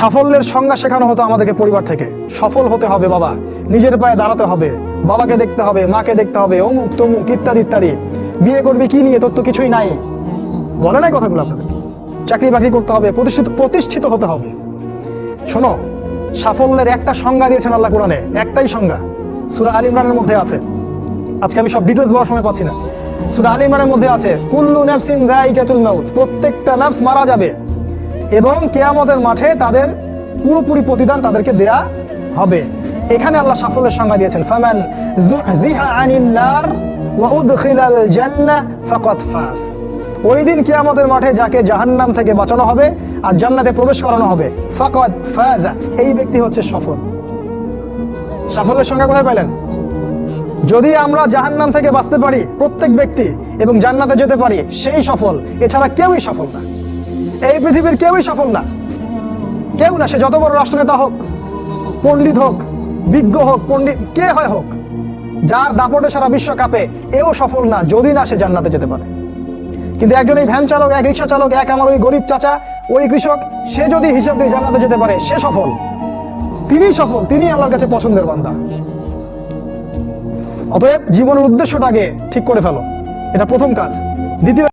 সাফল্যের সংজ্ঞা শেখানো হতো আমাদেরকে পরিবার থেকে। সফল হতে হবে বাবা। নিজের পায়ে দাঁড়াতে হবে। বাবাকে দেখতে হবে, মাকে দেখতে হবে, অমুক তমুক ইত্যাদি ইত্যাদি। বিয়ে করবি কি নিয়ে তোর তো কিছুই নাই। বলে নাই কথাগুলো আপনাদের। চাকরি বাকরি করতে হবে, প্রতিষ্ঠিত প্রতিষ্ঠিত হতে হবে। শোনো, সাফল্যের একটা সংজ্ঞা দিয়েছেন আল্লাহ কোরআনে। একটাই সংজ্ঞা। সুরা আল ইমরানের মধ্যে আছে। আজকে আমি সব ডিটেলস বলার সময় পাচ্ছি না। সুরা আল ইমরানের মধ্যে আছে, কুল্লু নাফসিন যায়িকাতুল মাউত। প্রত্যেকটা নাফস মারা যাবে। এবং কেয়ামতের মাঠে তাদের পুরোপুরি প্রতিদান তাদেরকে দেয়া হবে। এখানে আল্লাহ সাফল্যের সংজ্ঞা দিয়েছেন, ফামান যুহজিহা আনিন নার ওয়া উদখিলাল জান্নাহ ফাকাদ ফাস। ওই দিন কিয়ামতের মাঠে যাকে জাহান্নাম থেকে বাঁচানো হবে আর জান্নাতে প্রবেশ করানো হবে, ফাকাদ ফাজা। এই ব্যক্তি হচ্ছে সফল। সাফল্যের সংজ্ঞা কোথায় পাইলেন? যদি আমরা জাহান্নাম থেকে বাঁচতে পারি, প্রত্যেক ব্যক্তি এবং জান্নাতে যেতে পারি, সেই সফল। এছাড়া কেউই সফল না। এই পৃথিবীর কেউই সফল না। কেউ না, সে যত বড় রাষ্ট্রনেতা হোক, পণ্ডিত হোক, বিজ্ঞ হোক, পণ্ডিত, কে হয় হোক, যার দাপটে সারা বিশ্ব কাঁপে, এও সফল না, যদি না সে জান্নাতে যেতে পারে। কিন্তু একজন এই ভ্যান চালক, এক রিক্সা চালক, এক আমার ওই গরিব চাচা, ওই কৃষক, সে যদি হিসাব দিয়ে জান্নাতে যেতে পারে, সে সফল। তিনি সফল তিনি আল্লাহর কাছে পছন্দের বান্দা। অতএব জীবনের উদ্দেশ্যটাকে ঠিক করে ফেলো। এটা প্রথম কাজ। দ্বিতীয়